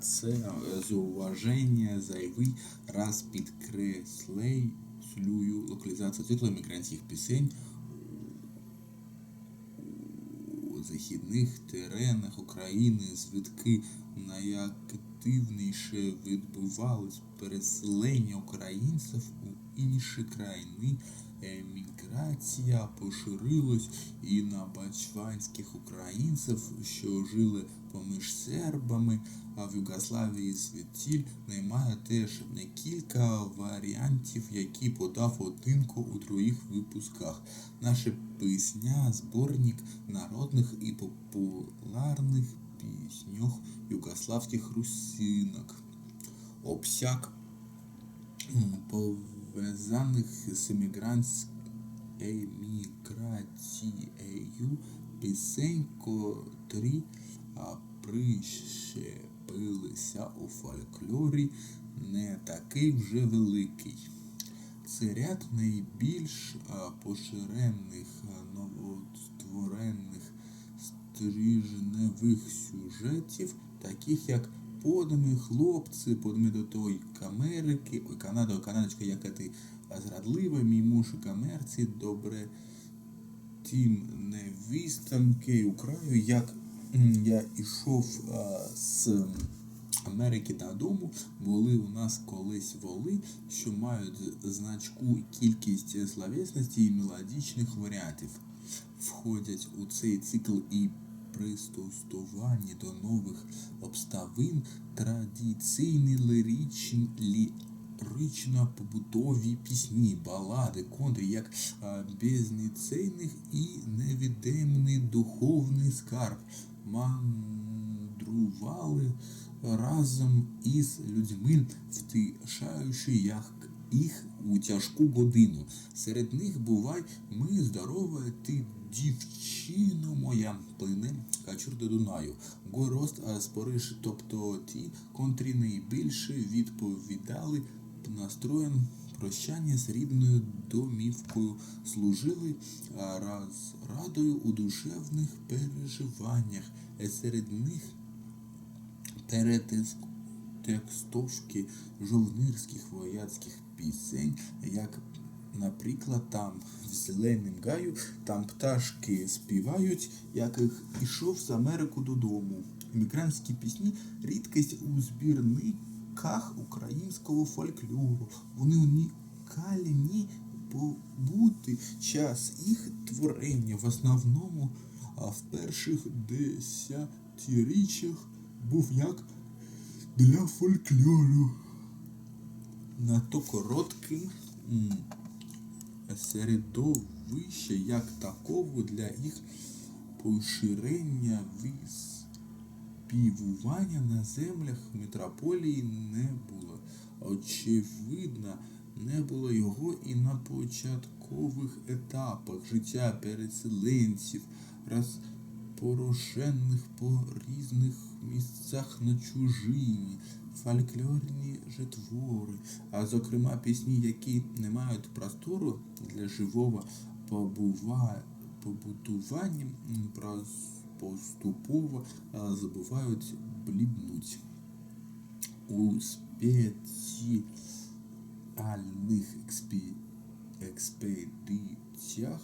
це зауваження зайвий раз підкреслюю локалізацію циклу емігрантських пісень у західних теренах України звідки найактивніше відбувалось переселення українців у інші країни. Еміграція поширилась і на бачванських українців, що жили поміж сербами, а в Югославії звідтіль немає теж не кілька варіантів, які подав Одинко у других випусках. Наша пісня зборник народних і популярних пісньох югославських русинок. Обсяг м, пов'язаних з емігрантською еміграцією пісень, котрі прищепилися у фольклорі, не такий вже великий. Це ряд найбільш поширених а, новостворених стрижневих сюжетів, таких як Подами хлопці, подами до той Америки, ой, Канада, Канадочка, яка ти зрадлива, мій муж у комерції, добре тім невістанки у краю, як я ішов а, з Америки додому, були у нас колись воли, що мають значку кількість словесності і мелодичних варіантів. Входять у цей цикл і пристосовані до нових обставин традиційні ліричні лірично-побутові пісні, балади, контри, як безніцейних і невідомний духовний скарб мандрували разом із людьми, втишаючи як їх у тяжку годину. Серед них бувай ми здорова, ти дівчино моя, плине качур до Дунаю. Горост спориш, тобто ті, контрі найбільше відповідали настроєм прощання з рідною домівкою, служили раз радою у душевних переживаннях. Е, Серед них перетекстовки жовнирських вояцьких пісень, як, наприклад, там в зеленім гаю, там пташки співають, як їх ішов з Америку додому. Мігрантські пісні рідкість у збірниках українського фольклору. Вони унікальні побути час їх творення в основному а в перших десятиріччях був як для фольклору. Надто короткий м, середовище як такого для їх поширення виспівування на землях метрополії не було. Очевидно, не було його і на початкових етапах життя переселенців, розпорошених по різних місцях на чужині, фольклорні же твори, а зокрема пісні, які не мають простору для живого побутування, м, прос- поступово забувають бліднуть. У спеціальних експедиціях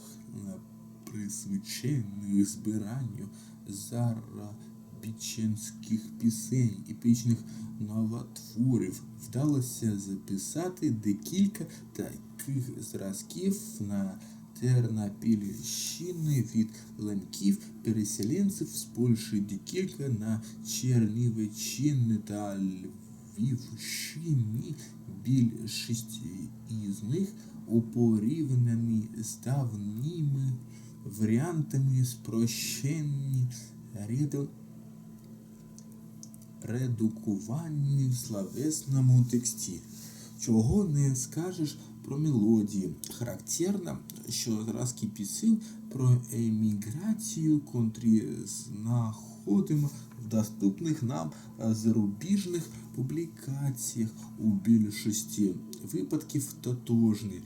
присвячених збиранню зарабіченських пісень, епічних новотворів, вдалося записати декілька таких зразків на Тернопільщини від лемків переселенців з Польщі, декілька на Чернівеччині та Львівщині. Більшість із них у порівнянні з давніми варіантами спрощені реду... редукуванні в словесному тексті. Чого не скажеш про мелодії. Характерно, що зразки пісень про еміграцію, контрі знаходимо в доступних нам е, зарубіжних публікаціях у більшості випадків тотожні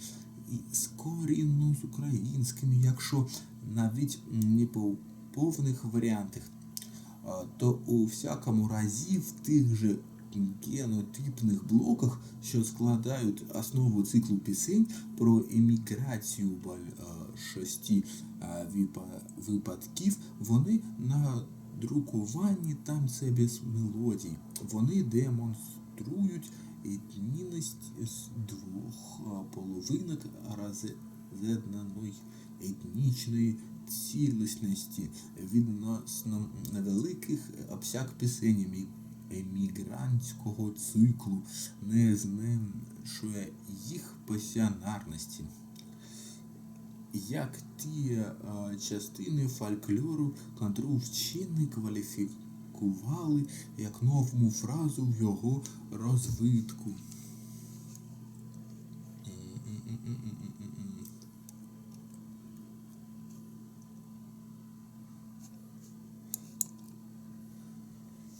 і скорінно з українськими, якщо навіть не по повних варіантах. то у всякому разі в тих же генотипних блоках, що складають основу циклу пісень про еміграцію більшості випадків, вони надруковані там це без мелодій. Вони демонструють етнійність з двох половинок роз'єднаної етнічної цілісності відносно невеликих обсяг пісень емігрантського циклу не зменшує їх пасіонарності. Як ті е, частини фольклору, котру вчені кваліфікували як нову фразу в його розвитку.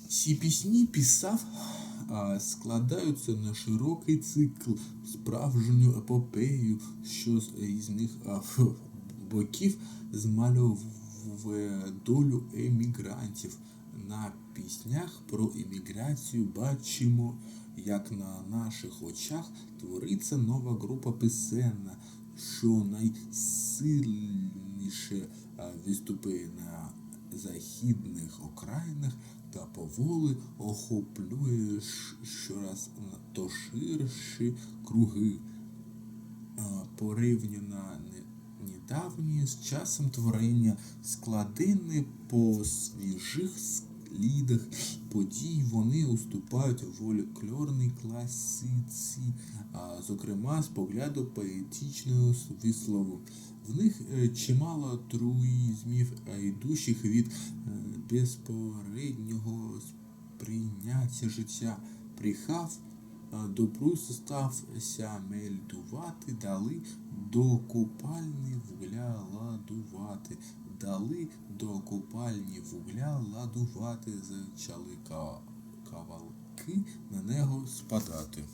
Ці пісні писав, а, складаються на широкий цикл, справжню епопею, що з із них а, боків змальовує долю емігрантів. На піснях про еміграцію бачимо, як на наших очах твориться нова група пісенна, що найсильніше виступає на західних окраїнах та поволі охоплює щораз то ширші круги. Порівняно недавні з часом творення складини по свіжих слідах подій вони уступають фольклорній класиці, а, зокрема з погляду поетичного вислову. В них е, чимало труїзмів, йдущих від е, безпосереднього сприйняття життя. Прихав а, до прусу стався мельтувати, дали до купальні вугля ладувати, дали до купальні вугля ладувати, зачали ка- кавалки на нього спадати.